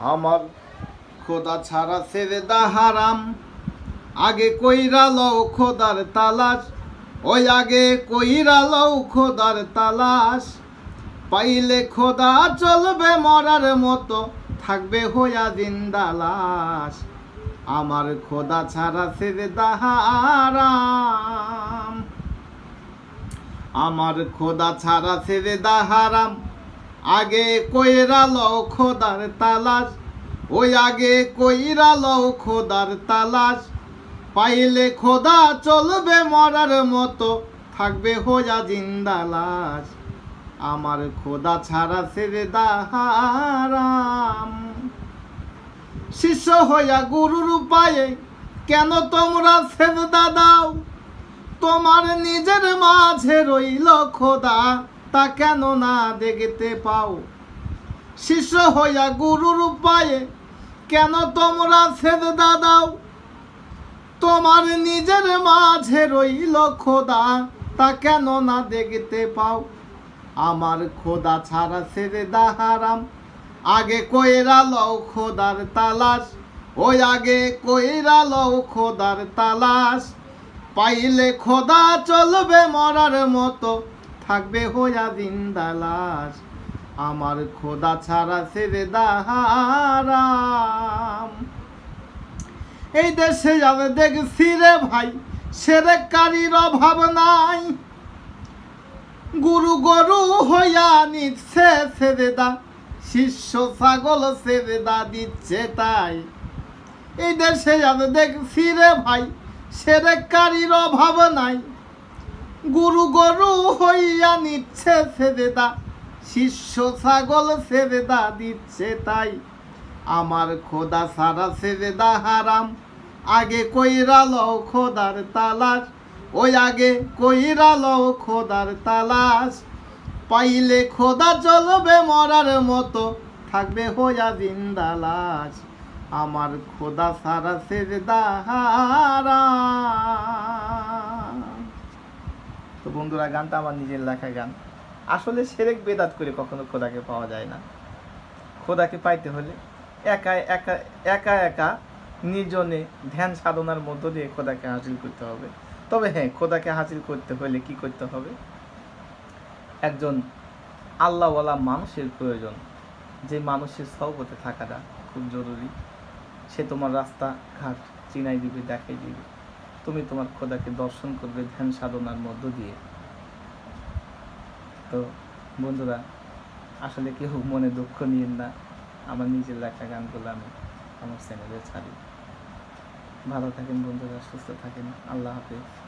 আমার খোদা ছাড়া ছেড়ে দা হারাম। আগে কইরা লও খোদার তালাশ, ওই আগে কইরা লও খোদার তালাশ। পাইলে খোদা চলবে মরার মতো, থাকবে হইয়া জিন্দালাস আমার খোদা ছাড়া ছেড়ে দা হারাম। আমার খোদা ছাড়া ছেড়ে দা হারাম। আগে কইরা লও খোদার তালাশ, ওই আগে কইরা লও খোদার তালাশ। পাইলে খোদা চলবে মরার মতো, থাকবে হোজা জিন্দালাস আমার খোদা ছাড়া ছেড়ে দাহারাম। শিষ্য হইয়া গুরুর পায়ে কেন তোমরা ছেদা দাও? তোমার নিজের মাঝে রইল খোদা। তা কেন না দেখতে পাও? শিষ্য হইয়া গুরুর উপায়ে, কেন তোমরা ছেদা দাও তোমার নিজের মাঝে রইল খোদা, তা কেন না দেখতে পাও? আমার খোদা ছাড়া ছেড়ে দাহারাম। আগে কইরা লও খোদার তালাশ, ওই আগে কইরা লও খোদার তালাশ। পাইলে খোদা চলবে মরার মতো থাকবে হইয়া দিনদালাস আমার খোদা ছাড়া ছেড়ে দাহারাম এই দেশে যাবে দেখছি রে ভাই, সেরে কারির অভাব নাই। গুরু গরু হইয়া নিচ্ছে সেবেদা শিষ্য ছাগল সেবেদা দিচ্ছে তাই। এই দেশে যাবে দেখছি রে ভাই, সেরে কারির অভাব নাই। গুরু গরু হইয়া নিচ্ছে সেবেদা শিষ্য ছাগল সেবেদা দিচ্ছে তাই। আমার খোদা সারা সেবেদা হারাম, আগে কইরা লও খোদার তালাশ, ওই আগে কইরা লও খোদার তালাশ। পাইলে খোদা চলবে মরার মতো, থাকবে হইয়া জিন্দালাস আমার খোদা সারা সেবেদা হারাম। বন্ধুরা গানটা আমার নিজের লেখা গান। আসলে সেরেক বেদাত করে কখনো খোদাকে পাওয়া যায় না। খোদাকে পাইতে হলে একা একা একা একা নির্জনে ধ্যান সাধনার মধ্য দিয়ে খোদাকে হাসিল করতে হবে। তবে হ্যাঁ খোদাকে হাসিল করতে হলে কি করতে হবে? একজন আল্লাহওয়ালা মানুষের প্রয়োজন। যে মানুষের সহবতে থাকাটা খুব জরুরি। সে তোমার রাস্তা ঘাট চিনাই দিবে, দেখাই দিবে। তুমি তোমার খোদাকে দর্শন করবে ধ্যান সাধনার মধ্য দিয়ে। তো বন্ধুরা, আসলে কেউ মনে দুঃখ নিয়েন না। আমার নিজের লেখা গানগুলো আমি আমার চ্যানেলে ছাড়ি। ভালো থাকেন বন্ধুরা, সুস্থ থাকেন। আল্লাহ হাফিজ।